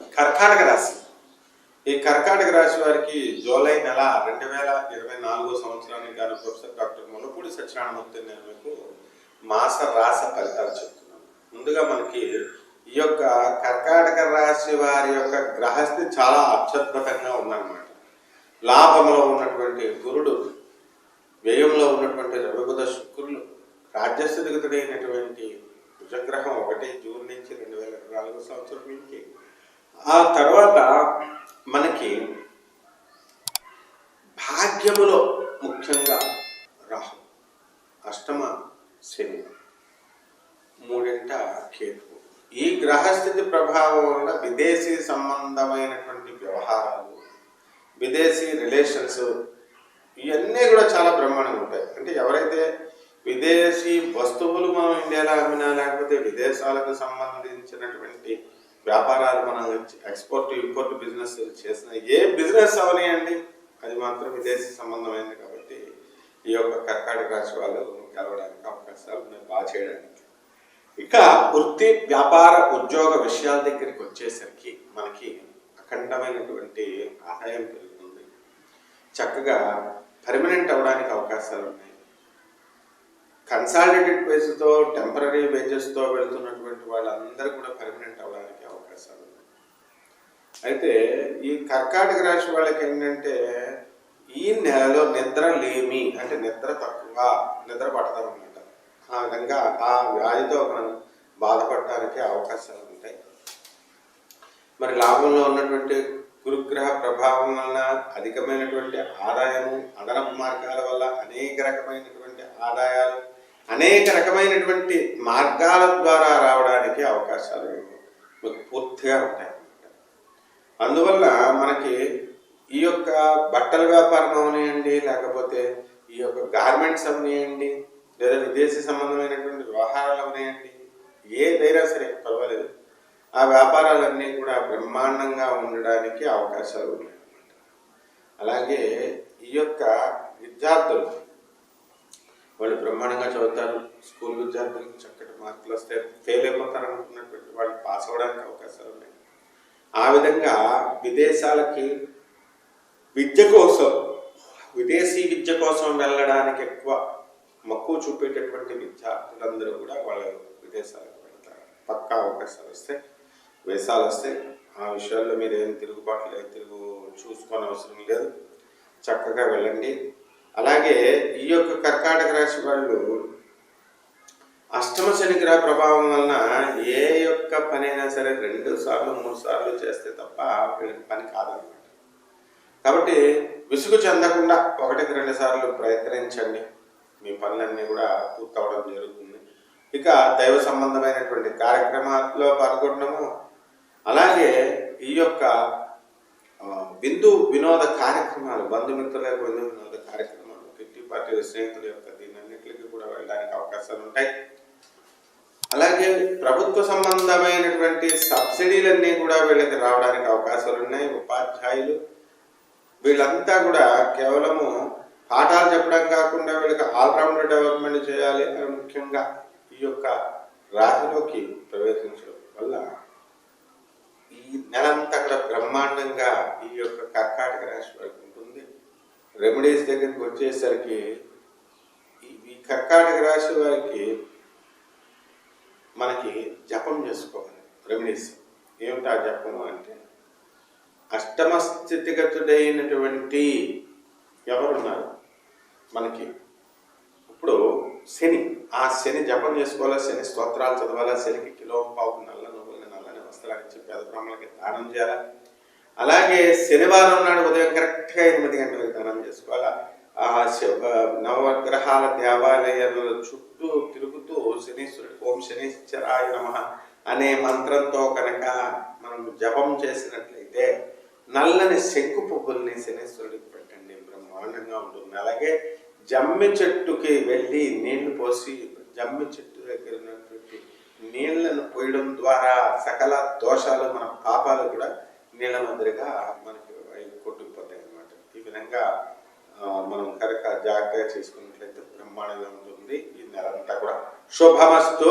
కర్కాటక రాశి. ఈ కర్కాటక రాశి వారికి జూలై నెల రెండు వేల ఇరవై నాలుగో సంవత్సరానికి గాను ప్రొఫెసర్ డాక్టర్ ములపూడి సత్యనారాయణమూర్తి నేను మీకు మాస రాస ఫలితాలు చెప్తున్నాను. ముందుగా మనకి ఈ యొక్క కర్కాటక రాశి వారి యొక్క గ్రహస్థితి చాలా అత్యద్భుతంగా ఉందన్నమాట. లాభంలో ఉన్నటువంటి గురుడు వ్యయంలో ఉన్నటువంటి రవిబుధ శుక్రులు రాజ్యస్థితిగతుడైనటువంటి కుజగ్రహం ఒకటి జూన్ నుంచి రెండు వేల నాలుగు సంవత్సరం నుంచి ఆ తర్వాత మనకి భాగ్యములో ముఖ్యంగా రాహు అష్టమ శని మూడింట కేతు ఈ గ్రహస్థితి ప్రభావం వల్ల విదేశీ సంబంధమైనటువంటి వ్యవహారాలు విదేశీ రిలేషన్స్ ఇవన్నీ కూడా చాలా బ్రహ్మాండంగా ఉంటాయి. అంటే ఎవరైతే విదేశీ వస్తువులు మనం ఇండియాలో అమ్మినా లేకపోతే విదేశాలకు సంబంధించినటువంటి వ్యాపారాలు మనం ఎక్స్పోర్ట్ ఇంపోర్ట్ బిజినెస్ చేసిన ఏ బిజినెస్ అవనియండి. అది మాత్రం విదేశీ సంబంధమైనది కాబట్టి ఈ యొక్క కర్కాటక రాశి వాళ్ళు గెలవడానికి అవకాశాలు ఉన్నాయి బాగా చేయడానికి. ఇక వృత్తి వ్యాపార ఉద్యోగ విషయాల దగ్గరికి వచ్చేసరికి మనకి అఖండమైనటువంటి ఆదాయం పెరుగుతుంది. చక్కగా పర్మనెంట్ అవ్వడానికి అవకాశాలు ఉన్నాయి. కన్సాలిడేటెడ్ బేస్తో టెంపరీ బేజెస్తో వెళుతున్నటువంటి వాళ్ళందరూ కూడా పర్మనెంట్ అవ్వడానికి అయితే ఈ కర్కాటక రాశి వాళ్ళకి ఏంటంటే ఈ నెలలో నిద్ర లేమి అంటే నిద్ర తక్కువ నిద్ర పడతాం అనమాట ఆ విధంగా ఆ వ్యాధితో మనం బాధపడటానికి అవకాశాలు ఉంటాయి. మరి లాభంలో ఉన్నటువంటి గురుగ్రహ ప్రభావం వలన అధికమైనటువంటి ఆదాయము అదనపు మార్గాల వల్ల అనేక రకమైనటువంటి ఆదాయాలు అనేక రకమైనటువంటి మార్గాల ద్వారా రావడానికి అవకాశాలు మీకు పూర్తిగా ఉంటాయి. అందువల్ల మనకి ఈ యొక్క బట్టల వ్యాపారం అవనియండి లేకపోతే ఈ యొక్క గార్మెంట్స్ అవనియండి లేదా విదేశీ సంబంధమైనటువంటి వ్యవహారాలు అవనియండి ఏదైనా సరే పర్వాలేదు. ఆ వ్యాపారాలన్నీ కూడా బ్రహ్మాండంగా ఉండడానికి అవకాశాలు ఉన్నాయి అలాగే ఈ యొక్క విద్యార్థులు వాళ్ళు బ్రహ్మాండంగా చదువుతారు స్కూల్ విద్యార్థులకు చక్కటి మార్కులు వస్తే ఫెయిల్ అయిపోతారు అనుకున్నటువంటి వాళ్ళు పాస్ అవ్వడానికి అవకాశాలు ఉన్నాయి. ఆ విధంగా విదేశాలకి విద్య కోసం విదేశీ విద్య కోసం వెళ్ళడానికి ఎక్కువ మక్కువ చూపేటటువంటి విద్యార్థులందరూ కూడా వాళ్ళు విదేశాలకు వెళ్తారు. పక్కా అవకాశాలు వస్తాయి వేసాలు వస్తాయి ఆ విషయాల్లో మీరు ఏం తిరుగుబాటు లేదు తిరుగు చూసుకోని అవసరం లేదు. చక్కగా వెళ్ళండి. అలాగే ఈ యొక్క కర్కాటక రాశి వాళ్ళు అష్టమ శని గ్రహ ప్రభావం వలన ఏ యొక్క పనైనా సరే రెండు సార్లు మూడు సార్లు చేస్తే తప్ప వీళ్ళకి పని కాదనమాట. కాబట్టి విసుగు చెందకుండా ఒకటికి రెండు సార్లు ప్రయత్నించండి. మీ పనులన్నీ కూడా పూర్తవడం జరుగుతుంది. ఇక దైవ సంబంధమైనటువంటి కార్యక్రమాల్లో పాల్గొనడము అలాగే ఈ యొక్క బిందు వినోద కార్యక్రమాలు బంధుమిత్రుల యొక్క బిందు వినోద కార్యక్రమాలు కిట్టి పార్టీ స్నేహితుల యొక్క దీనన్నింటికి కూడా వెళ్ళడానికి అవకాశాలు ఉంటాయి. అలాగే ప్రభుత్వ సంబంధమైనటువంటి సబ్సిడీలన్నీ కూడా వీళ్ళకి రావడానికి అవకాశాలు ఉన్నాయి ఉపాధ్యాయులు వీళ్ళంతా కూడా కేవలము పాఠాలు చెప్పడం కాకుండా వీళ్ళకి ఆల్రౌండర్ డెవలప్మెంట్ చేయాలి అని ముఖ్యంగా ఈ యొక్క రాశిలోకి ప్రవేశించడం వల్ల ఈ నెలంతా కూడా బ్రహ్మాండంగా ఈ యొక్క కర్కాటక రాశి వరకు ఉంటుంది. రెమెడీస్ దగ్గరికి వచ్చేసరికి ఈ ఈ కర్కాటక రాశి వారికి మనకి జపం చేసుకోవాలి. రెమెడీస్ ఏమిటా జపము అంటే? అష్టమ స్థితిగతుడైనటువంటి ఎవరున్నారు? మనకి ఇప్పుడు శని. ఆ శని జపం చేసుకోవాలా? శని స్తోత్రాలు చదవాలా? శనికి కిలో పావు నల్ల నువ్వులని నల్లని వస్త్రాలు ఇచ్చి పేద బ్రాహ్మణులకి దానం చేయాలా? అలాగే శనివారం నాడు ఉదయం కరెక్ట్గా ఎనిమిది గంటలకు దానం చేసుకోవాలా? నవగ్రహాల దేవాలయాల చుట్టూ తిరుగుతూ శనీశ్వరుడు ఓం శనీశ్వరాయ నమ అనే మంత్రంతో కనుక మనం జపం చేసినట్లయితే నల్లని శంకు పువ్వుల్ని శనీశ్వరుడికి పెట్టండి. బ్రహ్మాండంగా ఉంటుంది. అలాగే జమ్మి చెట్టుకి వెళ్ళి నీళ్ళు పోసి జమ్మి చెట్టు దగ్గర ఉన్నటువంటి నీళ్ళను పోయడం ద్వారా సకల దోషాలు మన పాపాలు కూడా నీళ్ళ మాదిరిగా మనకి అవి కొట్టుకుపోతాయి అన్నమాట ఈ విధంగా ఆ, మనం కనుక జాగ్రత్తగా చేసుకున్నట్లయితే బ్రహ్మాండంగా ఉంటుంది. ఈ నెలంతా కూడా శుభమస్తు.